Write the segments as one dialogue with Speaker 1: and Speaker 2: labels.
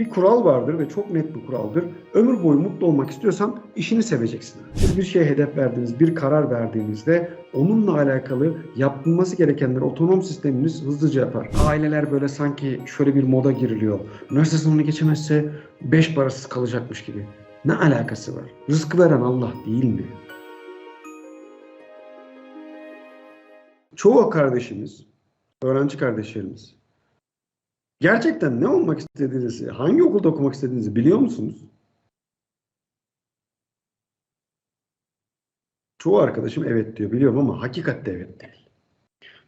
Speaker 1: bir kural vardır ve çok net bir kuraldır. Ömür boyu mutlu olmak istiyorsan işini seveceksin. Bir şeye hedef verdiğiniz, bir karar verdiğinizde onunla alakalı yapılması gerekenleri otonom sisteminiz hızlıca yapar. Aileler böyle sanki şöyle bir moda giriliyor. Üniversite sınavını geçemezse beş parasız kalacakmış gibi. Ne alakası var? Rızkı veren Allah değil mi? Çoğu kardeşimiz, öğrenci kardeşlerimiz gerçekten ne olmak istediğinizi, hangi okulda okumak istediğinizi biliyor musunuz? Çoğu arkadaşım evet diyor biliyorum ama hakikatte evet değil.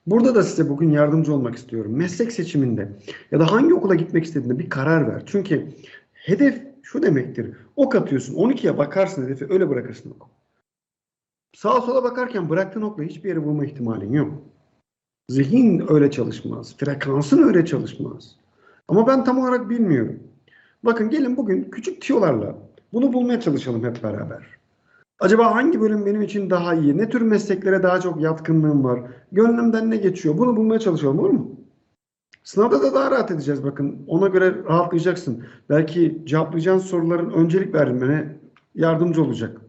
Speaker 1: Burada da size bugün yardımcı olmak istiyorum. Meslek seçiminde ya da hangi okula gitmek istediğinde bir karar ver. Çünkü hedef şu demektir. Ok atıyorsun 12'ye bakarsın hedefi öyle bırakırsın oku. Sağa sola bakarken bıraktığın okla hiçbir yere vurma ihtimalin yok. Zihin öyle çalışmaz. Frekansın öyle çalışmaz. Ama ben tam olarak bilmiyorum. Bakın gelin bugün küçük tiyolarla bunu bulmaya çalışalım hep beraber. Acaba hangi bölüm benim için daha iyi? Ne tür mesleklere daha çok yatkınlığım var? Gönlümden ne geçiyor? Bunu bulmaya çalışalım olur mu? Sınavda da daha rahat edeceğiz bakın. Ona göre rahatlayacaksın. Belki cevaplayacağın soruların öncelik vermene yardımcı olacak.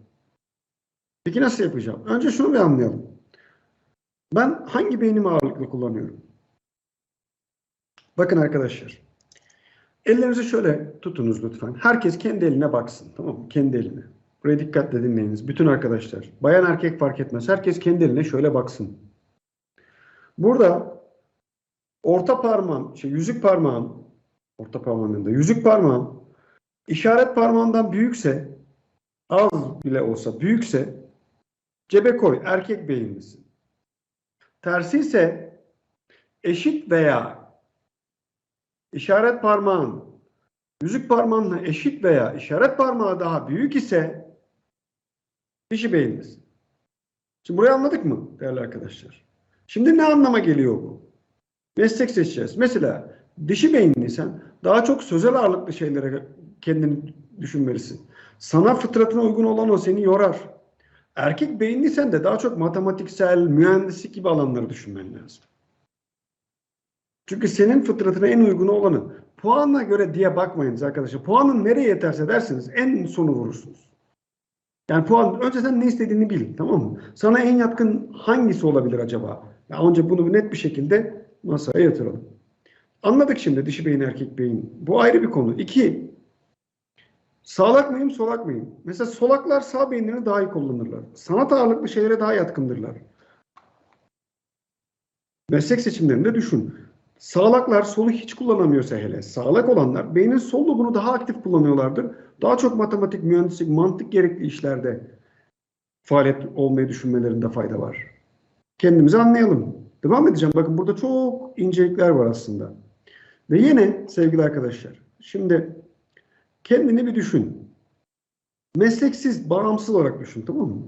Speaker 1: Peki nasıl yapacağım? Önce şunu bir anlayalım. Ben hangi beynimi ağırlıklı kullanıyorum? Bakın arkadaşlar. Ellerinizi şöyle tutunuz lütfen. Herkes kendi eline baksın. Tamam mı? Kendi eline. Buraya dikkatle dinleyiniz. Bütün arkadaşlar. Bayan erkek fark etmez. Herkes kendi eline şöyle baksın. Burada orta parmağım, şey, yüzük parmağım, orta parmağım yanında, yüzük parmağım işaret parmağından büyükse, az bile olsa büyükse cebe koy. Erkek beyinlisin. Tersi ise eşit veya işaret parmağın yüzük parmağınla eşit veya işaret parmağı daha büyük ise dişi beyinlisin. Şimdi burayı anladık mı değerli arkadaşlar? Şimdi ne anlama geliyor bu? Meslek seçeceğiz. Mesela dişi beyinliysen daha çok sözel ağırlıklı şeylere kendini düşünmelisin. Sana fıtratına uygun olan o seni yorar. Erkek beyinliysen de daha çok matematiksel, mühendislik gibi alanları düşünmen lazım. Çünkü senin fıtratına en uygun olanı puanla göre diye bakmayınız arkadaşlar. Puanın nereye yeterse dersiniz en sonu vurursunuz. Yani puan önce sen ne istediğini bil tamam mı? Sana en yatkın hangisi olabilir acaba? Ya önce bunu net bir şekilde masaya yatıralım. Anladık şimdi dişi beyin erkek beyin. Bu ayrı bir konu. İki, sağlak mıyım solak mıyım? Mesela solaklar sağ beyinlerini daha iyi kullanırlar. Sanat ağırlıklı şeylere daha yatkındırlar. Meslek seçimlerinde düşün. Sağlaklar solu hiç kullanamıyorsa hele, sağlak olanlar beynin sol lobunu daha aktif kullanıyorlardır. Daha çok matematik, mühendislik, mantık gerekli işlerde faaliyet olmayı düşünmelerinde fayda var. Kendimizi anlayalım. Devam edeceğim. Bakın burada çok incelikler var aslında. Ve yine sevgili arkadaşlar, şimdi kendini bir düşün. Mesleksiz, bağımsız olarak düşün tamam mı?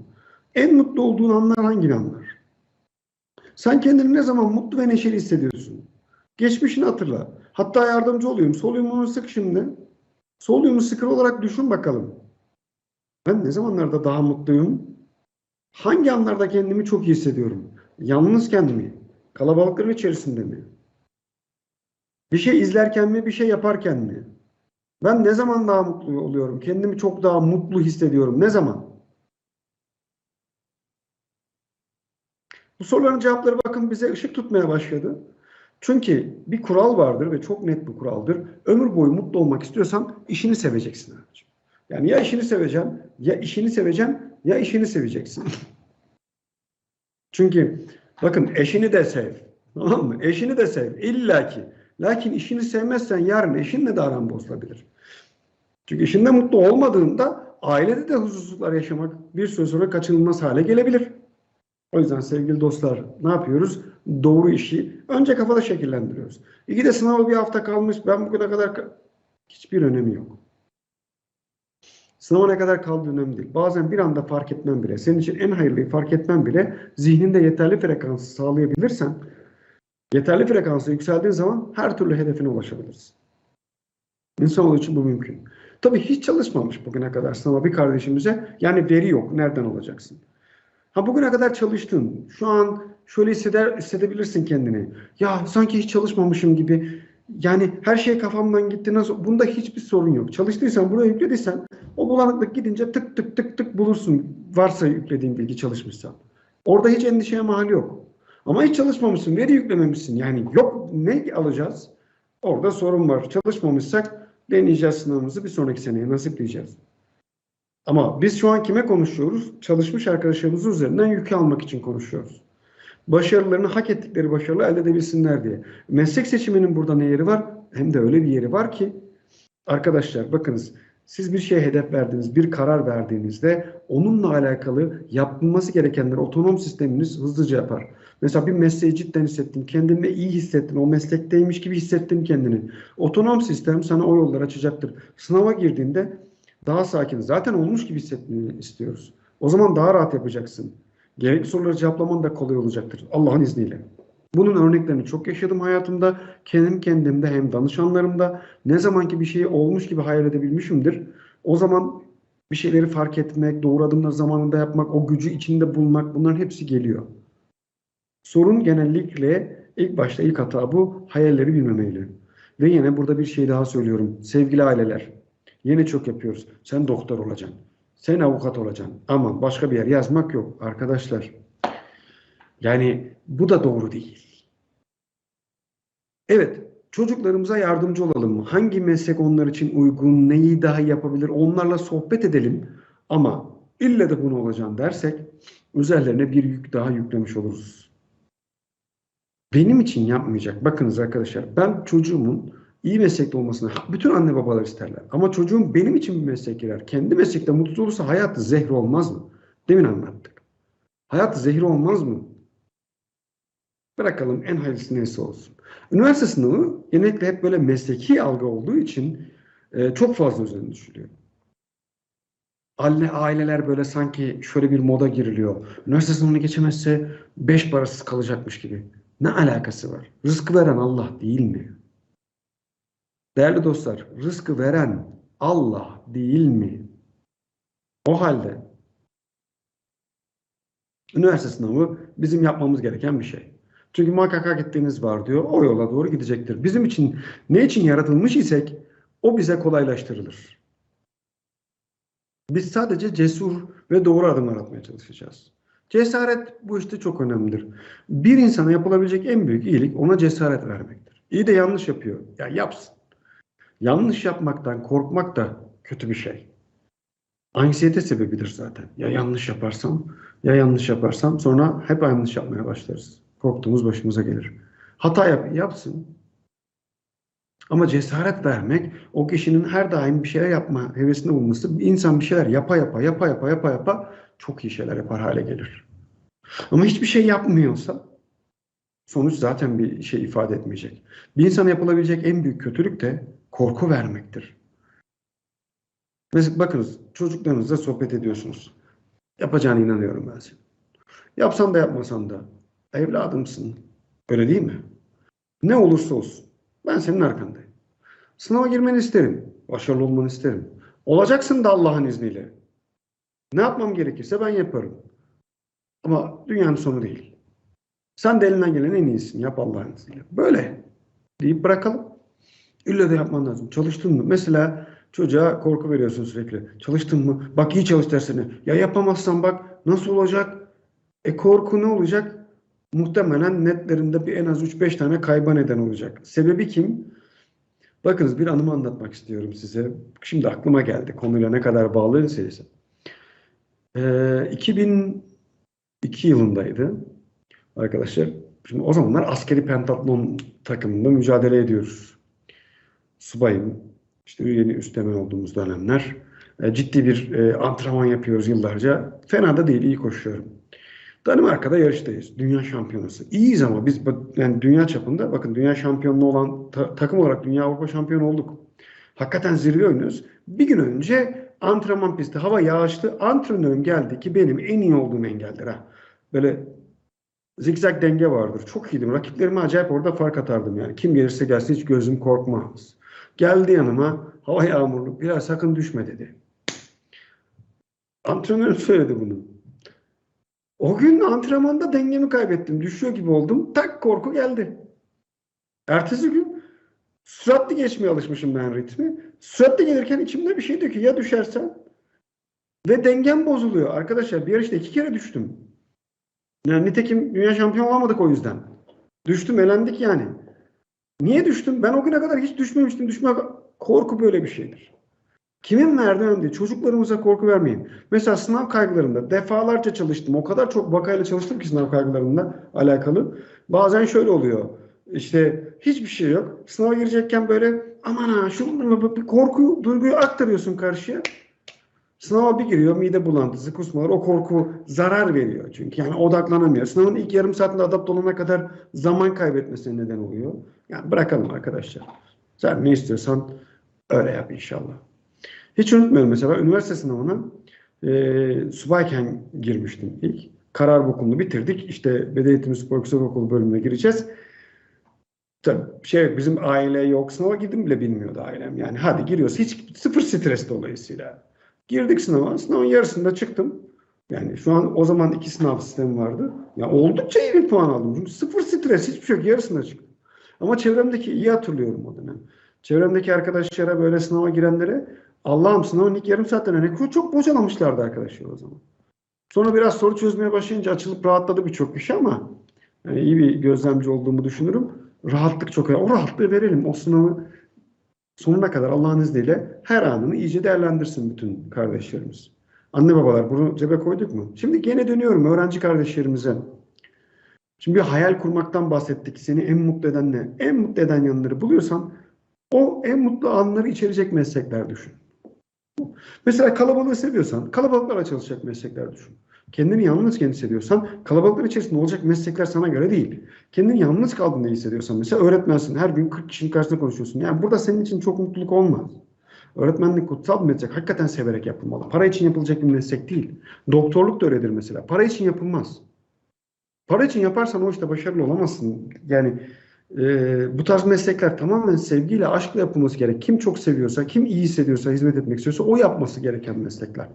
Speaker 1: En mutlu olduğun anlar hangi anlar? Sen kendini ne zaman mutlu ve neşeli hissediyorsun? Geçmişini hatırla. Hatta yardımcı olayım. Sol yumruğunu sık şimdi. Sol yumruğu sıkır olarak düşün bakalım. Ben ne zamanlarda daha mutluyum? Hangi anlarda kendimi çok iyi hissediyorum? Yalnızken mi? Kalabalıkların içerisinde mi? Bir şey izlerken mi? Bir şey yaparken mi? Ben ne zaman daha mutlu oluyorum? Kendimi çok daha mutlu hissediyorum. Ne zaman? Bu soruların cevapları bakın bize ışık tutmaya başladı. Çünkü bir kural vardır ve çok net bir kuraldır. Ömür boyu mutlu olmak istiyorsan işini seveceksin abicim. Yani ya işini seveceksin, ya işini seveceksin, ya işini seveceksin. Çünkü bakın eşini de sev. Tamam mı? Eşini de sev. İlla ki. Lakin işini sevmezsen yarın eşinle de aran bozulabilir. Çünkü işinde mutlu olmadığında ailede de huzursuzluklar yaşamak bir süre sonra kaçınılmaz hale gelebilir. O yüzden sevgili dostlar ne yapıyoruz? Doğru işi önce kafada şekillendiriyoruz. İki de sınava bir hafta kalmış. Ben bugüne kadar ka- hiçbir önemi yok. Sınava ne kadar kaldığı önemli değil. Bazen bir anda fark etmem bile, senin için en hayırlıyı fark etmem bile zihninde yeterli frekansı sağlayabilirsen, yeterli frekansı yükseldiğin zaman her türlü hedefine ulaşabilirsin. İnsanoğlu için bu mümkün. Tabii hiç çalışmamış bugüne kadar sınava bir kardeşimize. Yani veri yok. Nereden olacaksın? Ha bugüne kadar çalıştın. Şu an şöyle hisseder, hissedebilirsin kendini. Ya sanki hiç çalışmamışım gibi Yani her şey kafamdan gitti nasıl? Bunda hiçbir sorun yok. Çalıştıysan buraya yüklediysen o bulanıklık gidince tık tık tık tık bulursun. Varsa yüklediğin bilgi çalışmışsa. Orada hiç endişeye mahal yok. Ama hiç çalışmamışsın, veri yüklememişsin. Yani yok ne alacağız? Orada sorun var. Çalışmamışsak deneyeceğiz sınavımızı bir sonraki seneye nasipleyeceğiz. Ama biz şu an kime konuşuyoruz? Çalışmış arkadaşlarımızın üzerinden yükü almak için konuşuyoruz. Başarılarını hak ettikleri başarılı elde edebilsinler diye. Meslek seçiminin burada ne yeri var? Hem de öyle bir yeri var ki arkadaşlar bakınız siz bir şeye hedef verdiğiniz, bir karar verdiğinizde onunla alakalı yapılması gerekenleri otonom sisteminiz hızlıca yapar. Mesela bir mesleği cidden hissettin, kendini iyi hissettin, o meslekteymiş gibi hissettin kendini. Otonom sistem sana o yolları açacaktır. Sınava girdiğinde daha sakin, zaten olmuş gibi hissetmeni istiyoruz. O zaman daha rahat yapacaksın. Gerekli soruları cevaplaman da kolay olacaktır Allah'ın izniyle. Bunun örneklerini çok yaşadım hayatımda. Kendim kendimde hem danışanlarımda ne zamanki bir şeyi olmuş gibi hayal edebilmişimdir. O zaman bir şeyleri fark etmek, doğru adımları zamanında yapmak, o gücü içinde bulmak bunların hepsi geliyor. Sorun genellikle ilk başta ilk hata bu hayalleri bilmemeyle. Ve yine burada bir şey daha söylüyorum. Sevgili aileler, yine çok yapıyoruz. Sen doktor olacaksın. Sen avukat olacaksın. Aman başka bir yer yazmak yok. Arkadaşlar yani bu da doğru değil. Evet, çocuklarımıza yardımcı olalım? Hangi meslek onlar için uygun, neyi daha yapabilir? Onlarla sohbet edelim. Ama ille de bunu olacağım dersek üzerlerine bir yük daha yüklemiş oluruz. Benim için yapmayacak. Bakınız arkadaşlar ben çocuğumun iyi meslekte olmasını bütün anne babalar isterler. Ama çocuğum benim için bir meslek girer. Kendi meslekte mutsuz olursa hayatı zehir olmaz mı? Demin anlattık. Hayatı zehir olmaz mı? Bırakalım en hayırlısı neyse olsun. Üniversite sınavı genellikle hep böyle mesleki algı olduğu için e, çok fazla üzerine düşülüyor. Aile, aileler böyle sanki şöyle bir moda giriliyor. Üniversite sınavını geçemezse beş parasız kalacakmış gibi. Ne alakası var? Rızkı veren Allah değil mi? Değerli dostlar, rızkı veren Allah değil mi? O halde üniversite sınavı bizim yapmamız gereken bir şey. Çünkü muhakkak hak ettiğiniz var diyor. O yola doğru gidecektir. Bizim için ne için yaratılmış isek o bize kolaylaştırılır. Biz sadece cesur ve doğru adımlar atmaya çalışacağız. Cesaret bu işte çok önemlidir. Bir insana yapılabilecek en büyük iyilik ona cesaret vermektir. İyi de yanlış yapıyor. Ya yapsın. Yanlış yapmaktan korkmak da kötü bir şey. Anksiyete sebebidir zaten. Ya yanlış yaparsam, ya yanlış yaparsam sonra hep yanlış yapmaya başlarız. Korktuğumuz başımıza gelir. Hata yap, yapsın. Ama cesaret vermek, o kişinin her daim bir şeyler yapma hevesinde bulunması, bir insan bir şeyler yapa yapa, yapa yapa, yapa yapa çok iyi şeyler yapar hale gelir. Ama hiçbir şey yapmıyorsa sonuç zaten bir şey ifade etmeyecek. Bir insana yapılabilecek en büyük kötülük de korku vermektir. Mesela bakınız çocuklarınızla sohbet ediyorsunuz. Yapacağına inanıyorum ben senin. Yapsan da yapmasan da evladımsın. Öyle değil mi? Ne olursa olsun. Ben senin arkandayım. Sınava girmeni isterim. Başarılı olmanı isterim. Olacaksın da Allah'ın izniyle. Ne yapmam gerekirse ben yaparım. Ama dünyanın sonu değil. Sen de elinden gelen en iyisin. Yap Allah'ın izniyle. Böyle deyip bırakalım. İlle de yapman lazım. Çalıştın mı? Mesela çocuğa korku veriyorsun sürekli. Çalıştın mı? Bak iyi çalış dersine. Ya yapamazsan bak nasıl olacak? E korku ne olacak? Muhtemelen netlerinde bir en az 3-5 tane kayba neden olacak. Sebebi kim? Bakınız bir anımı anlatmak istiyorum size. Şimdi aklıma geldi konuyla ne kadar bağlı ise. Ee, 2002 yılındaydı arkadaşlar. Şimdi o zamanlar askeri pentatlon takımında mücadele ediyoruz. Subayım, işte yeni üstemen olduğumuz dönemler. E, ciddi bir e, antrenman yapıyoruz yıllarca. Fena da değil, iyi koşuyorum. Danimarka'da yarıştayız. Dünya şampiyonası. İyiyiz ama biz yani dünya çapında bakın dünya şampiyonluğu olan ta, takım olarak dünya Avrupa şampiyonu olduk. Hakikaten zirve oynuyoruz. Bir gün önce antrenman pisti hava yağışlı. Antrenörüm geldi ki benim en iyi olduğum engeldir ha. Böyle zigzag denge vardır. Çok iyiydim. Rakiplerime acayip orada fark atardım yani. Kim gelirse gelsin hiç gözüm korkmaz. Geldi yanıma hava yağmurlu biraz sakın düşme dedi. Antrenörüm söyledi bunu. O gün antrenmanda dengemi kaybettim. Düşüyor gibi oldum. Tak korku geldi. Ertesi gün Süratli geçmeye alışmışım ben ritmi. Süratli gelirken içimde bir şey diyor ki ya düşersen ve dengem bozuluyor. Arkadaşlar bir yarışta iki kere düştüm. Yani nitekim dünya şampiyonu olamadık o yüzden. Düştüm, elendik yani. Niye düştüm? Ben o güne kadar hiç düşmemiştim. Düşme korku böyle bir şeydir. Kimin verdiği diye çocuklarımıza korku vermeyin. Mesela sınav kaygılarında defalarca çalıştım. O kadar çok vakayla çalıştım ki sınav kaygılarında alakalı. Bazen şöyle oluyor. İşte hiçbir şey yok. Sınava girecekken böyle aman ha şu bir korku duyguyu aktarıyorsun karşıya. Sınava bir giriyor mide bulantısı, kusmalar o korku zarar veriyor. Çünkü yani odaklanamıyor. Sınavın ilk yarım saatinde adapte olana kadar zaman kaybetmesine neden oluyor. Yani bırakalım arkadaşlar. Sen ne istiyorsan öyle yap inşallah. Hiç unutmuyorum mesela üniversite sınavına e, subayken girmiştim ilk. Karar okulunu bitirdik. İşte Beden Eğitimi Spor Yüksek Okulu bölümüne gireceğiz. Tabii şey bizim aile yok. Sınava girdim bile bilmiyordu ailem. Yani hadi giriyoruz. Hiç sıfır stres dolayısıyla. Girdik sınava. Sınavın yarısında çıktım. Yani şu an o zaman iki sınav sistemi vardı. Ya oldukça iyi bir puan aldım. Çünkü sıfır stres hiçbir şey yok. Yarısında çıktım. Ama çevremdeki iyi hatırlıyorum o dönem. Çevremdeki arkadaşlara böyle sınava girenlere Allah'ım sınavın ilk yarım saatten ne çok bocalamışlardı arkadaşlar o zaman. Sonra biraz soru çözmeye başlayınca açılıp rahatladı birçok kişi ama yani iyi bir gözlemci olduğumu düşünürüm. Rahatlık çok önemli. O rahatlığı verelim. O sınavı sonuna kadar Allah'ın izniyle her anını iyice değerlendirsin bütün kardeşlerimiz. Anne babalar bunu cebe koyduk mu? Şimdi gene dönüyorum öğrenci kardeşlerimize. Şimdi bir hayal kurmaktan bahsettik. Seni en mutlu eden ne? En mutlu eden yanları buluyorsan o en mutlu anları içerecek meslekler düşün. Mesela kalabalığı seviyorsan kalabalıklarla çalışacak meslekler düşün. Kendini yalnızken hissediyorsan kalabalıklar içerisinde olacak meslekler sana göre değil. Kendini yalnız kaldığında hissediyorsan mesela öğretmensin. Her gün 40 kişinin karşısında konuşuyorsun. Yani burada senin için çok mutluluk olmaz. Öğretmenlik kutsal bir meslek. Hakikaten severek yapılmalı. Para için yapılacak bir meslek değil. Doktorluk da öyledir mesela. Para için yapılmaz. Para için yaparsan o işte başarılı olamazsın. Yani e, bu tarz meslekler tamamen sevgiyle, aşkla yapılması gerek. Kim çok seviyorsa, kim iyi hissediyorsa, hizmet etmek istiyorsa o yapması gereken meslekler.